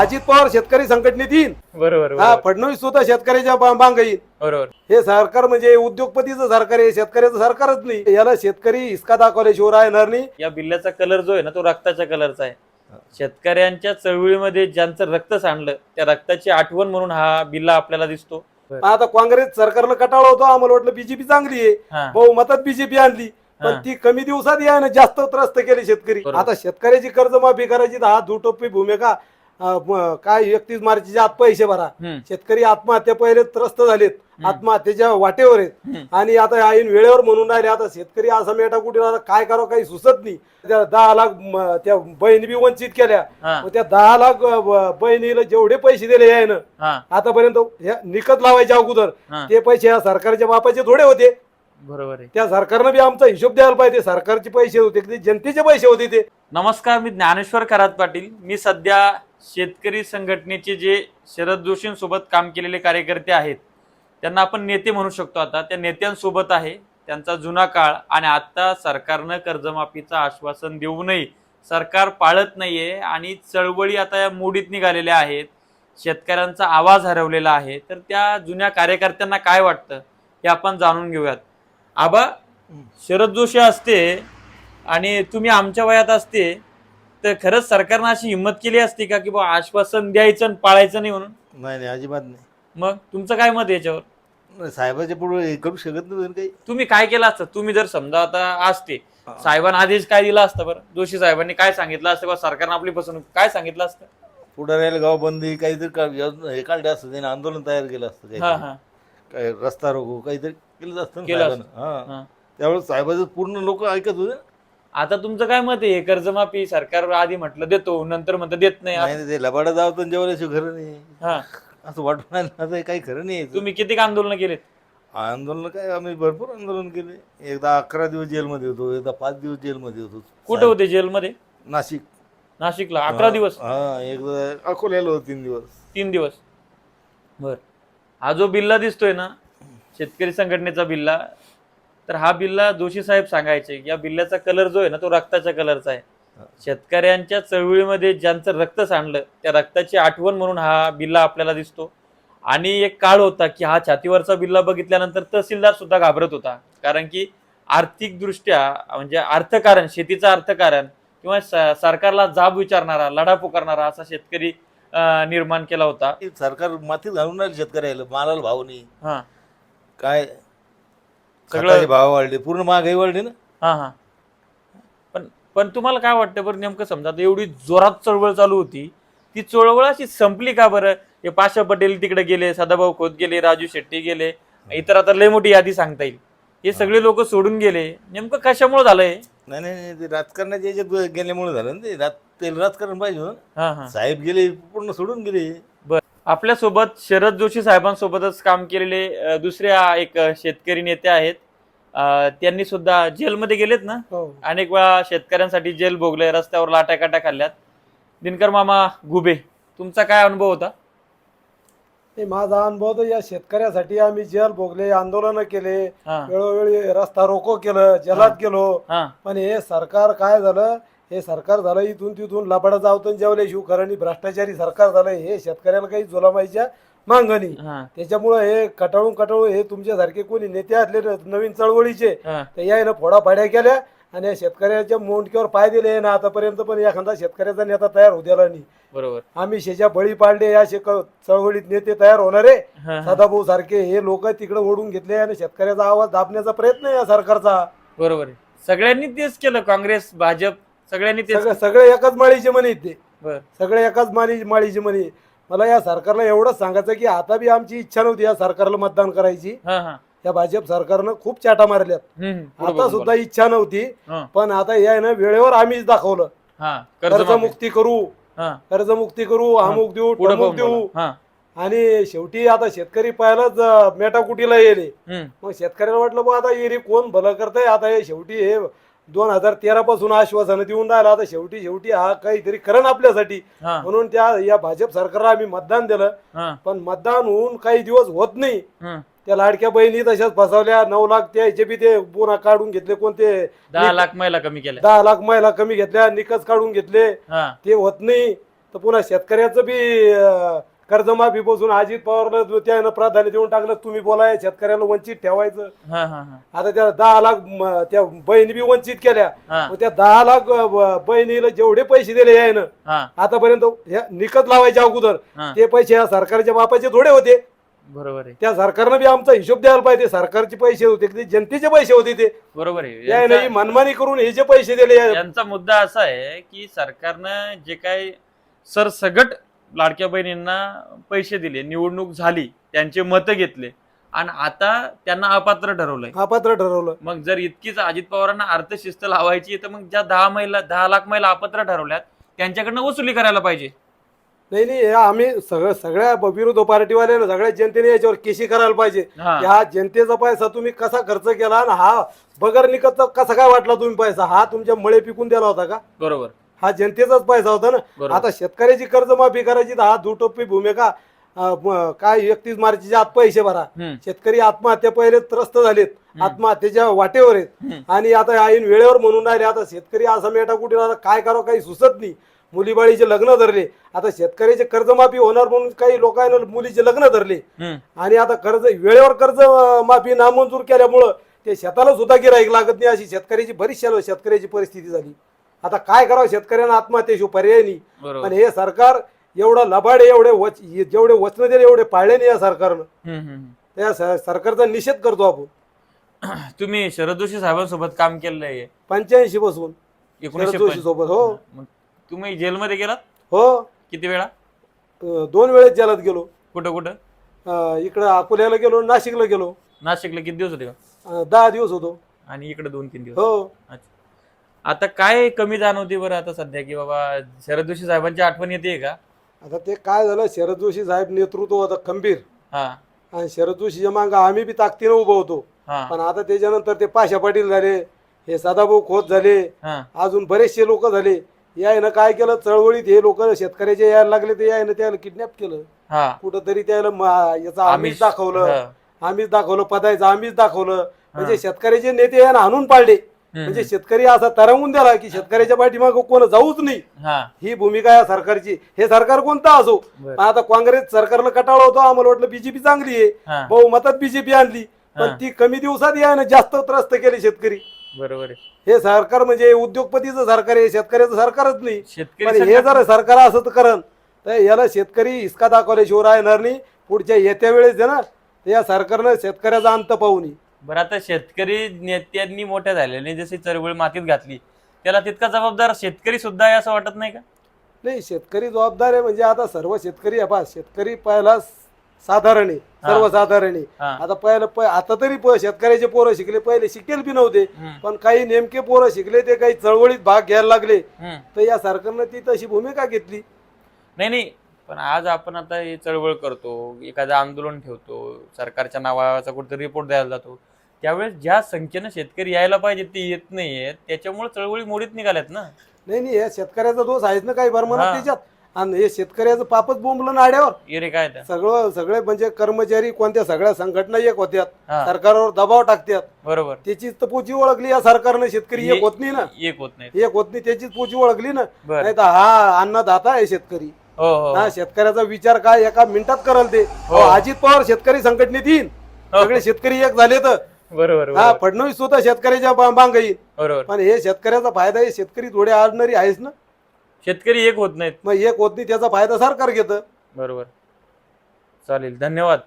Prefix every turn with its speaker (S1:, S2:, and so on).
S1: अजित पवार शेतकरी संघटनेत येईन.
S2: बरोबर
S1: हा
S2: बरोबर.
S1: फडणवीस सुद्धा शेतकऱ्याच्या बा- मागं येईल
S2: बरोबर.
S1: हे सरकार म्हणजे उद्योगपतीचं सरकार आहे शेतकऱ्याचं सरकारच नाही. याला शेतकरी हिसका दाखवल्याशिवाय राहणार नाही.
S2: या बिल्ल्याचा कलर जो आहे ना तो रक्ताच्या कलरचा आहे. शेतकऱ्यांच्या चळवळीमध्ये ज्यांचं रक्त सांडलं त्या रक्ताची आठवण म्हणून हा बिल्ला आपल्याला दिसतो.
S1: आता काँग्रेस सरकारला कटाळा होतो आम्हाला वाटलं बीजेपी चांगली आहे.
S2: हा.
S1: बहुमतात बीजेपी आणली. पण
S2: हा.
S1: ती कमी दिवसात यानं जास्त त्रस्त केले शेतकरी.
S2: बरोबर.
S1: आता शेतकऱ्याची कर्जमाफी करायची तर हा दुटप्पी भूमिका अं, काय एकतीस मार्चच्या आत पैसे भरा.
S2: हम्म.
S1: शेतकरी आत्महत्या पहिले त्रस्त झालेत. आत्महत्येच्या वाटेवर आहेत.
S2: हम्म.
S1: आणि आता ऐन वेळेवर म्हणून राहिले आता शेतकरी असा मेटा कुठे काय करावं काही सुचत नाही. त्या दहा लाख म, त्या बहिणी बी वंचित केल्या.
S2: हा.
S1: मग त्या दहा लाख अं, ब- बहिणीला जेवढे पैसे दिले यायनं
S2: हा.
S1: आतापर्यंत ह्या निकत लावायच्या अगोदर.
S2: हा.
S1: ते पैसे या सरकारच्या बापाचे थोडे होते.
S2: बरोबर आहे.
S1: त्या सरकारनं बी आमचा हिशोब द्यायला पाहिजे. सरकारचे पैसे होते ते जनतेचे पैसे होते ते.
S2: नमस्कार मी ज्ञानेश्वर खरात पाटील. मी सध्या शेतकरी संघटनेचे जे शरद जोशींसोबत काम केलेले कार्यकर्ते आहेत त्यांना आपण नेते म्हणू शकतो आता. त्या नेत्यांसोबत आहे. त्यांचा जुना काळ आणि आता सरकारनं कर्जमाफीचं आश्वासन देऊनही सरकार पाळत नाहीये आणि चळवळी आता या मोडीत निघालेल्या आहेत. शेतकऱ्यांचा आवाज हरवलेला आहे. तर त्या जुन्या कार्यकर्त्यांना काय वाटतं हे आपण जाणून घेऊयात. आबा शरद जोशी असते आणि तुम्ही आमच्या वयात असते. तर खरंच सरकारनं अशी हिंमत केली असती का की बा आश्वासन द्यायचं आणि पाळायचं नाही म्हणून?
S3: नाही नाही अजिबात नाही.
S2: मग तुमचं काय मत आहे याच्यावर?
S3: नाही, साहेबाच्या पुढे हे करू शकत नाही काही.
S2: तुम्ही काय केलं असतं? तुम्ही जर समजा आता असते. साहेबांना आदेश काय दिला असतं बरं? जोशी साहेबांनी काय सांगितलं असतं? बा सरकारनं आपली फसवणूक काय सांगितलं असतं?
S3: पुढाऱ्याला गाव बंदी काहीतरी का- योजना- हे काढलं असतं त्याने आंदोलन तयार केलं असतं
S2: हा
S3: काहीतरी.
S2: हा
S3: काय रस्ता रोको काहीतरी केलं असतं ना
S2: केलं
S3: साहेबानं. हा.
S2: हा.
S3: त्यावेळेस साहेबाचं पूर्ण लोक ऐकत होते
S2: आता तुमचं काय मत आहे? कर्जमाफी सरकार आधी म्हटलं देतो नंतर म्हणतं देत नाही.
S3: नाही नाही, ते लबाडा जावं तर जेवल्याशिवाय खरं नाही.
S2: हा.
S3: असं वाटून राहिलं हे काही खरं नाही. याचं.
S2: तुम्ही किती आंदोलन केलेत?
S3: आंदोलन काय आम्ही भरपूर आंदोलन केले. एकदा अकरा दिवस जेलमध्ये होतो एकदा पाच दिवस जेलमध्ये होतो.
S2: कुठे होते जेलमध्ये?
S3: नाशिक.
S2: नाशिकला अकरा दिवस?
S3: हा एकदा अकोल्याला होतो तीन दिवस.
S2: तीन दिवस. बर. हा जो बिल्ला दिसतोय ना शेतकरी संघटनेचा बिल्ला तर हा बिल्ला जोशी साहेब सांगायचे या बिल्ल्याचा कलर जो आहे ना तो रक्ताच्या कलरचा आहे. शेतकऱ्यांच्या चळवळीमध्ये ज्यांचं रक्त सांडलं त्या रक्ताची आठवण म्हणून हा बिल्ला आपल्याला दिसतो. आणि एक काळ होता की हा छातीवरचा बिल्ला बघितल्यानंतर तहसीलदार सुद्धा घाबरत होता. कारण की आर्थिकदृष्ट्या म्हणजे अर्थकारण शेतीचं अर्थकारण किंवा सरकारला जाब विचारणारा लढा पुकारणारा असा शेतकरी निर्माण केला होता.
S3: सरकार मातीत घालून शेतकऱ्याला मालाला भाव नाही.
S2: हा.
S3: काय?
S2: सगळं-
S3: भाव वाढले पूर्ण महागाई वाढली ना.
S2: हा हा. पण पण तुम्हाला काय वाटतं बरं नेमकं समजा आता एवढी जोरात चळवळ चालू होती ती चळवळ अशी संपली का बरं? हे पाशा पटेल तिकडे गेले सदाभाऊ खोत गेले राजू शेट्टी गेले इतर आता लय मोठी यादी सांगता येईल. हे सगळे लोक सोडून गेले. नेमकं कशामुळे झालंय
S3: नाही नाही नाही, ते राजकारणाच्या याच्यात गेल्यामुळे झालं ना ते राज ते राजकारण पाहिजे हो.
S2: हा हा.
S3: साहेब गेले पूर्ण सोडून गेले.
S2: आपल्यासोबत शरद जोशी साहेबांसोबतच काम केलेले अ, एक शेतकरी नेते आहेत. त्यांनी सुद्धा जेलमध्ये गेलेत ना? अनेक वेळा शेतकऱ्यांसाठी जेल भोगले रस्त्यावर लाट्याकाट्या खाल्ल्यात. दिनकर मामा गुबे तुमचा काय अनुभव होता?
S1: हे माझा अनुभव तर या शेतकऱ्यासाठी आम्ही जेल भोगले आंदोलन केले
S2: हा.
S1: वेळोवेळी रस्ता रोको केलं जलात गेलो.
S2: हा.
S1: पण हे सरकार काय झालं? हे सरकार झालं इथून तिथून लबाडा जावतून जेवले शिवकरणी भ्रष्टाचारी सरकार झालं हे शेतकऱ्याला काही जुलामाईच्या मागणी.
S2: हा.
S1: त्याच्यामुळं हे कटाळून कटाळून हे तुमच्यासारखे कोणी नेते असले ना नवीन चळवळीचे
S2: हा.
S1: तर यायनं फोडाफाड्या केल्या आणि या शेतकऱ्याच्या मोंडक्यावर पाय दिले ना आतापर्यंत पण एखादा शेतकऱ्याचा नेता तयार होऊ दिला नाही.
S2: बरोबर.
S1: आम्ही शेच्या बळी पाडले या शेक चळवळीत नेते तयार होणारे
S2: हा, हा.
S1: सदाभाऊ सारखे हे लोक तिकडे ओढून घेतले आणि शेतकऱ्याचा आवाज दाबण्याचा प्रयत्न आहे या सरकारचा.
S2: बरोबर आहे. सगळ्यांनी तेच केलं काँग्रेस भाजप सगळ्यांनी तेच
S1: सगळे सगळे एकाच माळीचे म्हणे ते.
S2: बर.
S1: सगळे एकाच माळी माळीचे म्हणे मला या सरकारला एवढंच सांगायचं की आता बी आमची इच्छा नव्हती या सरकारला मतदान करायची.
S2: हा हा.
S1: या भाजप सरकारनं खूप चाटा मारल्यात.
S2: हम्म, हम्म. पुढं
S1: आता सुद्धा इच्छा नव्हती.
S2: हा,
S1: पण आता यायनं वेळेवर आम्हीच दाखवलं.
S2: हा कर्जमाफी.
S1: कर्जमुक्ती करू.
S2: हा.
S1: कर्जमुक्ती करू अमुक देऊ
S2: पुढं
S1: टमुक देऊ.
S2: बोला. हा.
S1: आणि शेवटी आता शेतकरी पाहायलाच अं, मेटाकुटीला येले
S2: हम्म,
S1: मग शेतकऱ्याला वाटलं बा आता एरी कोण भलं करतंय? आता हे शेवटी हे दोन हजार तेरा पासून आश्वासन देऊन राहिला. आता शेवटी शेवटी हा काहीतरी करण आपल्यासाठी.
S2: हा.
S1: म्हणून त्या या भाजप सरकारला आम्ही मतदान दिलं.
S2: हा.
S1: पण मतदान होऊन काही दिवस होत नाही. त्या लाडक्या बहिणी तशाच फसवल्या. नऊ लाख त्याचे बी ते पुन्हा काढून घेतले. कोणते?
S2: दहा लाख महिला कमी केल्या.
S1: दहा लाख महिला कमी घेतल्या. निकच काढून घेतले.
S2: हा.
S1: ते होत नाही. तर पुन्हा शेतकऱ्याचं बी अं, कर्जमाफी बसून अजित पवारला त्यानं प्राधान्य देऊन टाकलं. तुम्ही बोलाय शेतकऱ्याला वंचित ठेवायचं.
S2: हा हा हा.
S1: आता त्या दहा लाख म, त्या बहिणी बी वंचित केल्या.
S2: हा.
S1: मग त्या दहा लाख अं, ब- बहिणीला जेवढे पैसे दिले यायनं
S2: हा.
S1: आतापर्यंत ह्या निकत लावायच्या अगोदर
S2: हा.
S1: ते पैसे या सरकारच्या बापाचे थोडे होते.
S2: बरोबर आहे.
S1: त्या सरकारनं बी आमचा हिशोब द्यायला पाहिजे. सरकारचे पैसे होते ते जनतेचे पैसे होते ते.
S2: बरोबर आहे. यांचा-
S1: मनमानी करून हे जे पैसे दिले या-
S2: यांचा मुद्दा असा आहे की सरकारनं जे काही सरसगट लाडक्या बहिणींना पैसे दिले निवडणूक झाली त्यांचे मतं घेतले. आणि आता त्यांना अपात्र ठरवलंय.
S1: अपात्र ठरवलं.
S2: मग जर इतकीच अजित पवारांना अर्थशिस्त लावायची तर मग ज्या दहा महिला दहा लाख महिला अपात्र ठरवल्यात त्यांच्याकडनं वसुली करायला पाहिजे.
S1: नाही नाही हे आम्ही सगळं सगळ्या विरोध पार्टीवाल्यानं सगळ्या जनतेने याच्यावर केशी करायला पाहिजे.
S2: हा.
S1: हा जनतेचा पैसा तुम्ही कसा खर्च केला आणि हा बगर निकतचा कसा काय वाटला तुम्ही पैसा? हा तुमच्या मळे पिकून दिला होता का?
S2: बरोबर.
S1: हा जनतेचाच पैसा होता ना. आता शेतकऱ्याची कर्जमाफी करायची तर हा दुटोपी भूमिका अं, म- काय एकतीस मार्चच्या आत पैसे भरा.
S2: हम्म,
S1: शेतकरी आत्महत्या पहिले त्रस्त झालेत. आत्महत्येच्या वाटेवर आहेत.
S2: हम्म.
S1: आणि आता आईन वेळेवर म्हणून राहिले आता शेतकरी असा मेटा कुठे काय करावं? काही सुचत नाही. मुलीबाळीचे लग्न धरले. आता शेतकऱ्याचे कर्जमाफी होणार म्हणून काही लोकांना मुलीचे लग्न धरले.
S2: हम्म.
S1: आणि आता कर्ज वेळेवर कर्ज अं, माफी नामंजूर केल्यामुळं ते शेताला सुद्धा गिराईक लागत नाही अशी शेतकऱ्याची बरीच शेतकऱ्याची परिस्थिती झाली. आता काय करावं? शेतकऱ्यांना आत्महत्येशिवाय पर्याय नाही. पण हे सरकार एवढं लबाड एवढे वच जेवढे वचन दिले एवढे पाळले नाही या सरकारनं.
S2: हम्म, हम्म, हम्म.
S1: त्या स- सरकारचा निषेध करतो आपण.
S2: तुम्ही शरद जोशी साहेबांसोबत काम केलेलं आहे.
S1: पंच्याऐंशी पासून.
S2: एकोणीसशे
S1: शरद जोशी सोबत हो.
S2: मग तुम्ही जेलमध्ये गेलात?
S1: हो.
S2: किती वेळा?
S1: अं, दोन वेळेस जलात गेलो.
S2: कुठं कुठं?
S1: अं, इकडं अकोल्याला गेलो नाशिकला गेलो.
S2: नाशिकला किती दिवस होते का?
S1: अं, दहा दिवस होतो.
S2: आणि इकडे दोन तीन दिवस.
S1: हो.
S2: अच्छा. आता काय कमी जाणवते बरं आता सध्या की बाबा शरद जोशी साहेबांची आठवण येते का?
S1: आता ते काय झालं शरद जोशी साहेब नेतृत्व होतं खंबीर.
S2: हा.
S1: आणि शरद जोशीच्या मागं आम्ही बी ताकदीनं उभं होतो.
S2: हा.
S1: पण आता त्याच्यानंतर ते पाशा पाटील झाले हे सदाभाऊ खोत झाले
S2: हा.
S1: अजून बरेचसे लोक झाले. यायनं काय केलं चळवळीत हे लोक शेतकऱ्याचे यायला लागले ते यायनं त्याला किडनॅप केलं.
S2: हा.
S1: कुठंतरी त्याला म- याचं आमिष दाखवलं.
S2: हा.
S1: आमिष दाखवलं पदायचं आमिष दाखवलं. म्हणजे. शेतकऱ्याचे नेते यानं आणून पाडले. म्हणजे शेतकरी असा तरंगून दिला की शेतकऱ्याच्या पाठीमागं कोण जाऊच नाही.
S2: हा.
S1: ही भूमिका या सरकारची. हे सरकार कोणतं असो?
S2: बरं.
S1: पण आता काँग्रेस सरकारला कटाळ होतो आम्हाला वाटलं बीजेपी चांगली आहे.
S2: हा.
S1: बहुमतात बीजेपी आणली. पण
S2: हा.
S1: ती कमी दिवसात यानं जास्त त्रस्त केले शेतकरी.
S2: बरोबर आहे.
S1: हे सरकार म्हणजे उद्योगपतीचं सरकार आहे शेतकऱ्याचं सरकारच नाही.
S2: शेतकरी
S1: हे जर सरकार असं करण तर याला शेतकरी हिसका दाखवल्याशिवाय राहणार नाही. पुढच्या येत्या वेळेस आहे ना तर या सरकारनं शेतकऱ्याचा अंत पाहू नये.
S2: बरं आता शेतकरी नेत्यांनी मोठ्या झालेले जशी चळवळ मातीत घातली त्याला तितका जबाबदार शेतकरी सुद्धा आहे असं वाटत नाही का?
S1: नाही शेतकरी जबाबदार आहे म्हणजे आता सर्व शेतकरी आहे शेतकरी पहिला साधारण आहे. सर्वसाधारण आहे. आता पहिलं आता तरी प- शेतकऱ्याचे पोरं शिकले पहिले शिकेल बी नव्हते
S2: हम्म,
S1: पण काही नेमके पोरं शिकले ते काही चळवळीत भाग घ्यायला लागले
S2: हम्म.
S1: तर या सरकारनं ती तशी भूमिका घेतली.
S2: नाही नाही पण आज आपण आता हे चळवळ करतो एखादं आंदोलन ठेवतो सरकारच्या नावाचा कुठेतरी रिपोर्ट द्यायला जातो त्यावेळेस ज्या संख्येनं शेतकरी यायला पाहिजे ते येत नाहीये. त्याच्यामुळे चळवळी मोडीत निघाल्यात ना.
S1: नाही नाही या शेतकऱ्याचा दोष आहेच ना काही
S2: हा.
S1: त्याच्यात. आणि हे शेतकऱ्याचं पापच बोंबलं नाड्यावर
S2: ये रे काय त्या
S1: सगळं सगळे म्हणजे कर्मचारी कोणत्या सगळ्या संघटना एक होत्यात.
S2: हा.
S1: सरकारवर दबाव टाकतात
S2: बरोबर.
S1: त्याचीच तर पोची ओळखली या सरकारनं शेतकरी एक होत नाही ना.
S2: एक होत नाही
S1: एक होत नाही त्याचीच पोची ओळखली ना.
S2: बर.
S1: नाही तर हा अन्नदाता आहे शेतकरी.
S2: हो हो.
S1: हा शेतकऱ्याचा विचार काय एका मिनिटात करल ते.
S2: हो.
S1: अहो, अजित पवार शेतकरी संघटनेत येईन.
S2: हो.
S1: सगळे शेतकरी एक झाले तर.
S2: बरोबर
S1: हा
S2: बरोबर.
S1: फडणवीस सुद्धा शेतकऱ्याच्या बा- मागं येईल
S2: बरोबर.
S1: पण हे शेतकऱ्याचा फायदा आहे शेतकरी थोडे आडणारी आहेच ना.
S2: शेतकरी एक होत नाहीत.
S1: मग एक होत नाही त्याचा फायदा सरकार घेतं.
S2: बरोबर. चालेल धन्यवाद.